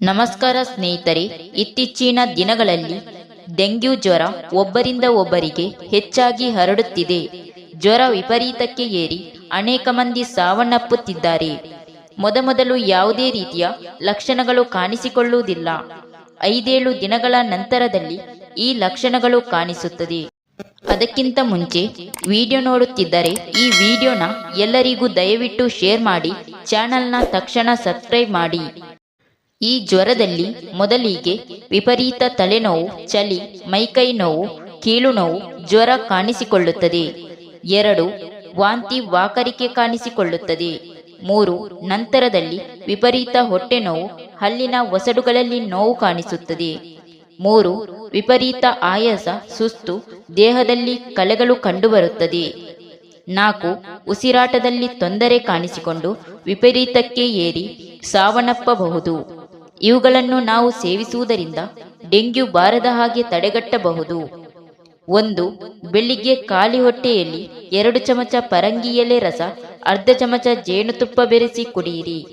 ನಮಸ್ಕಾರ ಸ್ನೇಹಿತರೆ, ಇತ್ತೀಚಿನ ದಿನಗಳಲ್ಲಿ ಡೆಂಗ್ಯೂ ಜ್ವರ ಒಬ್ಬರಿಂದ ಒಬ್ಬರಿಗೆ ಹೆಚ್ಚಾಗಿ ಹರಡುತ್ತಿದೆ. ಜ್ವರ ವಿಪರೀತಕ್ಕೆ ಏರಿ ಅನೇಕ ಮಂದಿ ಸಾವನ್ನಪ್ಪುತ್ತಿದ್ದಾರೆ. ಮೊದಮೊದಲು ಯಾವುದೇ ರೀತಿಯ ಲಕ್ಷಣಗಳು ಕಾಣಿಸಿಕೊಳ್ಳುವುದಿಲ್ಲ. ಐದೇಳು ದಿನಗಳ ನಂತರದಲ್ಲಿ ಈ ಲಕ್ಷಣಗಳು ಕಾಣಿಸುತ್ತದೆ. ಅದಕ್ಕಿಂತ ಮುಂಚೆ ವಿಡಿಯೋ ನೋಡುತ್ತಿದ್ದರೆ ಈ ವಿಡಿಯೋನ ಎಲ್ಲರಿಗೂ ದಯವಿಟ್ಟು ಶೇರ್ ಮಾಡಿ, ಚಾನಲ್ನ ತಕ್ಷಣ ಸಬ್ಸ್ಕ್ರೈಬ್ ಮಾಡಿ. ಈ ಜ್ವರದಲ್ಲಿ ಮೊದಲಿಗೆ ವಿಪರೀತ ತಲೆನೋವು, ಚಳಿ ಮೈಕೈ ನೋವು ಕೀಲು ನೋವು ಜ್ವರ ಕಾಣಿಸಿಕೊಳ್ಳುತ್ತದೆ. ಎರಡು, ವಾಂತಿ ವಾಕರಿಕೆ ಕಾಣಿಸಿಕೊಳ್ಳುತ್ತದೆ. ಮೂರು, ನಂತರದಲ್ಲಿ ವಿಪರೀತ ಹೊಟ್ಟೆ ನೋವು ಹಲ್ಲಿನ ಒಸಡುಗಳಲ್ಲಿ ನೋವು ಕಾಣಿಸುತ್ತದೆ. ಮೂರು, ವಿಪರೀತ ಆಯಾಸ, ಸುಸ್ತು, ದೇಹದಲ್ಲಿ ಕಲೆಗಳು ಕಂಡುಬರುತ್ತದೆ. ನಾಲ್ಕು, ಉಸಿರಾಟದಲ್ಲಿ ತೊಂದರೆ ಕಾಣಿಸಿಕೊಂಡು ವಿಪರೀತಕ್ಕೆ ಏರಿ ಸಾವನ್ನಪ್ಪಬಹುದು. ಇವುಗಳನ್ನು ನಾವು ಸೇವಿಸುವುದರಿಂದ ಡೆಂಗ್ಯೂ ಬಾರದ ಹಾಗೆ ತಡೆಗಟ್ಟಬಹುದು. ಒಂದು, ಬೆಳಿಗ್ಗೆ ಖಾಲಿ ಹೊಟ್ಟೆಯಲ್ಲಿ ಎರಡು ಚಮಚ ಪರಂಗಿ ಎಲೆ ರಸ, ಅರ್ಧ ಚಮಚ ಜೇನುತುಪ್ಪ ಬೆರೆಸಿ ಕುಡಿಯಿರಿ.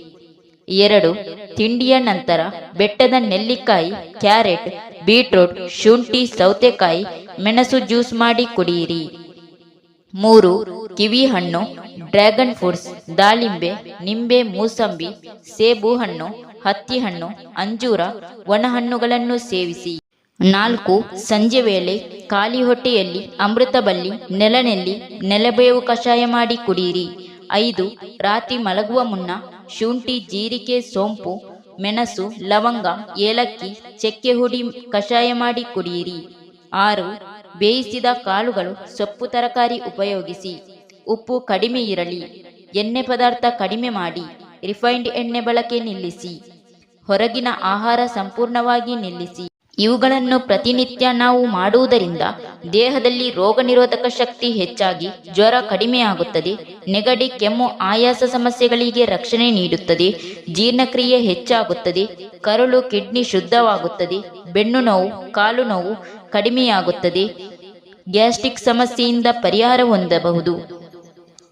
ಎರಡು, ತಿಂಡಿಯ ನಂತರ ಬೆಟ್ಟದ ನೆಲ್ಲಿಕಾಯಿ, ಕ್ಯಾರೆಟ್, ಬೀಟ್ರೂಟ್, ಶುಂಠಿ, ಸೌತೆಕಾಯಿ, ಮೆಣಸು ಜ್ಯೂಸ್ ಮಾಡಿ ಕುಡಿಯಿರಿ. ಮೂರು ಕಿವಿ ಹಣ್ಣು ಡ್ರ್ಯಾಗನ್ ಫ್ರೂಟ್ಸ್, ದಾಳಿಂಬೆ, ನಿಂಬೆ, ಮೂಸಂಬಿ ಸೇಬು ಹಣ್ಣು ಹತ್ತಿ ಹಣ್ಣು ಅಂಜೂರ, ಒಣಹಣ್ಣುಗಳನ್ನು ಸೇವಿಸಿ. ನಾಲ್ಕು, ಸಂಜೆ ವೇಳೆ ಖಾಲಿ ಹೊಟ್ಟೆಯಲ್ಲಿ ಅಮೃತ ಬಲ್ಲಿ ನೆಲನೆಲ್ಲಿ ನೆಲಬೇವು ಕಷಾಯ ಮಾಡಿ ಕುಡಿಯಿರಿ ಐದು, ರಾತ್ರಿ ಮಲಗುವ ಮುನ್ನ ಶುಂಠಿ ಜೀರಿಗೆ ಸೋಂಪು, ಮೆಣಸು, ಲವಂಗ, ಏಲಕ್ಕಿ, ಚಕ್ಕೆ ಹುಡಿ ಕಷಾಯ ಮಾಡಿ ಕುಡಿಯಿರಿ ಆರು, ಬೇಯಿಸಿದ ಕಾಳುಗಳು ಸೊಪ್ಪು ತರಕಾರಿ ಉಪಯೋಗಿಸಿ. ಉಪ್ಪು ಕಡಿಮೆ ಇರಲಿ. ಎಣ್ಣೆ ಪದಾರ್ಥ ಕಡಿಮೆ ಮಾಡಿ. ರಿಫೈನ್ಡ್ ಎಣ್ಣೆ ಬಳಕೆ ನಿಲ್ಲಿಸಿ. ಹೊರಗಿನ ಆಹಾರ ಸಂಪೂರ್ಣವಾಗಿ ನಿಲ್ಲಿಸಿ. ಇವುಗಳನ್ನು ಪ್ರತಿನಿತ್ಯ ನಾವು ಮಾಡುವುದರಿಂದ ದೇಹದಲ್ಲಿ ರೋಗ ನಿರೋಧಕ ಶಕ್ತಿ ಹೆಚ್ಚಾಗಿ ಜ್ವರ ಕಡಿಮೆಯಾಗುತ್ತದೆ, ನೆಗಡಿ, ಕೆಮ್ಮು, ಆಯಾಸ ಸಮಸ್ಯೆಗಳಿಗೆ ರಕ್ಷಣೆ ನೀಡುತ್ತದೆ, ಜೀರ್ಣಕ್ರಿಯೆ ಹೆಚ್ಚಾಗುತ್ತದೆ, ಕರುಳು, ಕಿಡ್ನಿ ಶುದ್ಧವಾಗುತ್ತದೆ, ಬೆನ್ನು ನೋವು, ಕಾಲು ನೋವು ಕಡಿಮೆಯಾಗುತ್ತದೆ, ಗ್ಯಾಸ್ಟ್ರಿಕ್ ಸಮಸ್ಯೆಯಿಂದ ಪರಿಹಾರ ಹೊಂದಬಹುದು.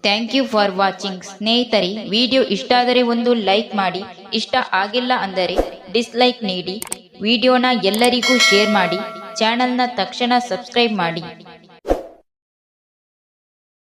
ಥ್ಯಾಂಕ್ ಯು ಫಾರ್ ವಾಚಿಂಗ್ ಸ್ನೇಹಿತರೆ ವಿಡಿಯೋ ಇಷ್ಟ ಆದರೆ ಒಂದು ಲೈಕ್ ಮಾಡಿ, ಇಷ್ಟ ಆಗಿಲ್ಲ ಅಂದರೆ ಡಿಸ್ಲೈಕ್ ನೀಡಿ ವಿಡಿಯೋನ ಎಲ್ಲರಿಗೂ ಶೇರ್ ಮಾಡಿ ಚಾನಲ್ನ ತಕ್ಷಣ ಸಬ್ಸ್ಕ್ರೈಬ್ ಮಾಡಿ.